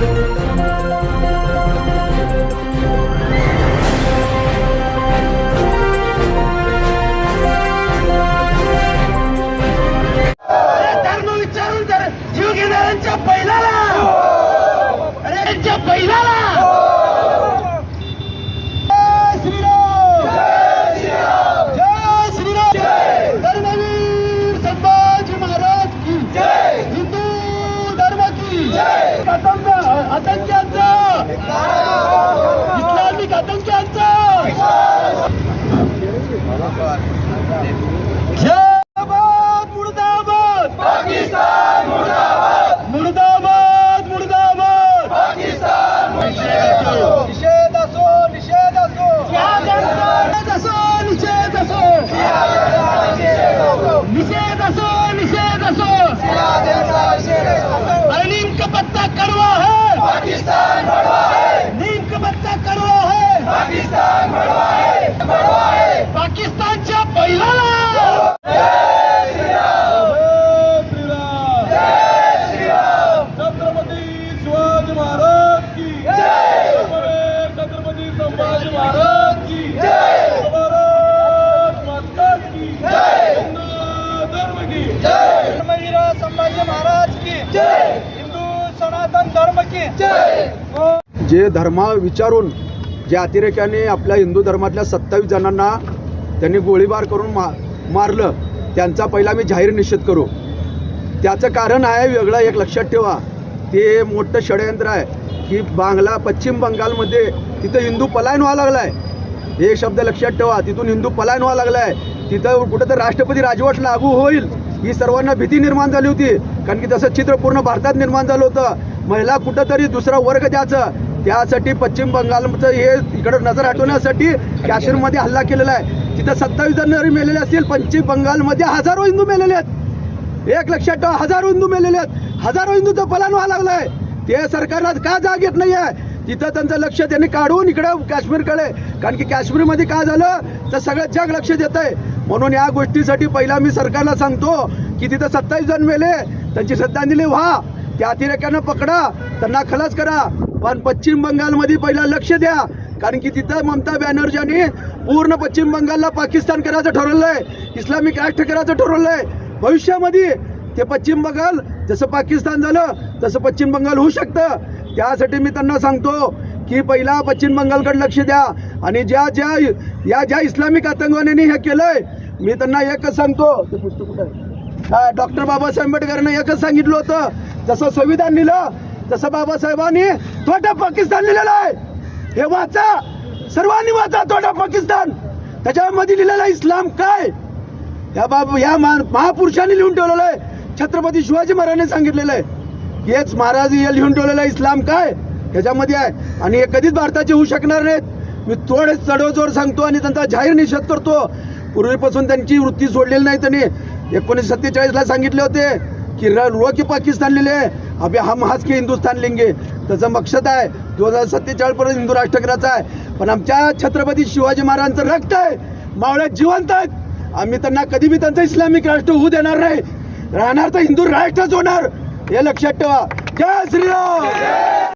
धर्म आतंक्यांचा इस्लामिक आतंक्यांचा जिंदाबाद मुर्दाबाद पाकिस्तान मुर्दाबाद मुर्दाबाद मुर्दाबाद पाकिस्तान निषेध असो निषेध असो निषेध असो निषेध असो निषेध असो निषेध असो अरे नीम का पत्ता कड़वा है पाकिस्तान बड़वा है नीम का पत्ता कड़वा है पाकिस्तान बड़वा है बड़वा है पाकिस्तानच्या बैलाला छत्रपती शिवाजी महाराज की छत्रपती संभाजी महाराज की भारत माता की हिंदू धर्म की धर्मवीर संभाजी महाराज की हिंदू सनातन धर्म की जे धर्मा विचारून जे अतिरेक्याने आपल्या हिंदू धर्मातल्या सत्तावीस जणांना त्यांनी गोळीबार करून मा मारलं त्यांचा पहिला मी जाहीर निषेध करू. त्याचं कारण आहे वेगळं एक लक्षात ठेवा. ते मोठं षडयंत्र आहे की बांगला पश्चिम बंगालमध्ये तिथं हिंदू पलायन व्हायला लागला आहे हे शब्द लक्षात ठेवा तिथून हिंदू पलायन व्हायला लागला आहे तिथं कुठं तर राष्ट्रपती राजवट लागू होईल. ही सर्वांना भीती निर्माण झाली होती. कारण की तसं चित्र पूर्ण भारतात निर्माण झालं होतं महिला कुठंतरी दुसरा वर्ग द्यायचं. त्यासाठी पश्चिम बंगालचं हे इकडं नजर हटवण्यासाठी काश्मीरमध्ये हल्ला केलेला आहे. तिथं सत्तावीस जण मेलेले असतील पश्चिम बंगालमध्ये हजारो हिंदू मेलेले आहेत. एक लक्षात ठेवा हजारो हिंदू मेलेले आहेत. हजारो हिंदूचं पलान व्हायला आहे ते सरकारला का जाग येत नाही आहे तिथं त्यांचं लक्ष त्यांनी काढून इकडं काश्मीरकडे. कारण की काश्मीरमध्ये काय झालं? तर सगळं जग लक्ष देत आहे म्हणून या गोष्टीसाठी पहिला मी सरकारला सांगतो की तिथं सत्तावीस जण मेले त्यांची श्रद्धांजली व्हा. त्या अतिरेक्यांना पकडा त्यांना खलास करा. पण पश्चिम बंगालमध्ये पहिला लक्ष द्या. कारण की तिथं ममता बॅनर्जींनी पूर्ण पश्चिम बंगालला पाकिस्तान करायचं ठरवलं आहे इस्लामिक राष्ट्र करायचं ठरवलं आहे भविष्यामध्ये ते पश्चिम बंगाल जसं पाकिस्तान झालं तसं पश्चिम बंगाल होऊ शकतं. त्यासाठी मी त्यांना सांगतो की पहिला पश्चिम बंगालकडे लक्ष द्या. आणि ज्या ज्या या ज्या इस्लामिक आतंकवाद्यांनी हे केलंय मी त्यांना एकच सांगतो. ते पुस्तक कुठं डॉक्टर बाबासाहेब आंबेडकरांना एकच सांगितलं होतं. जसं संविधान लिहिलं तसं बाबासाहेबांनी थोडा पाकिस्तान लिहिलेलं आहे. हे वाचा. सर्वांनी वाचा थोडा पाकिस्तान. त्याच्यामध्ये लिहिलेला इस्लाम काय? या बाब या महापुरुषांनी लिहून ठेवलेलं आहे. छत्रपती शिवाजी महाराजांनी सांगितलेलं आहे. हेच महाराज या लिहून ठेवलेलं आहे इस्लाम काय? ह्याच्यामध्ये आहे. आणि हे कधीच भारताचे होऊ शकणार नाहीत. मी थोडे चढवजोर सांगतो आणि त्यांचा जाहीर निषेध करतो. पूर्वीपासून त्यांची वृत्ती सोडलेली नाही त्यांनी. एकोणीसशे सत्तेचाळीसला सांगितले होते की र रो की पाकिस्तान लिहिले. अभि हम हाच की हिंदुस्थान लिंगे. त्याचं मक्षद आहे दोन हजार सत्तेचाळीसपर्यंत हिंदू राष्ट्रकराचं आहे. पण आमच्या छत्रपती शिवाजी महाराजांचं रक्त आहे. मावळ्यात जिवंत आहेत. आम्ही त्यांना कधी बी त्यांचं इस्लामिक राष्ट्र होऊ देणार नाही. राहणार तर हिंदू राष्ट्रच होणार. हे लक्षात ठेवा. जय श्रीराम!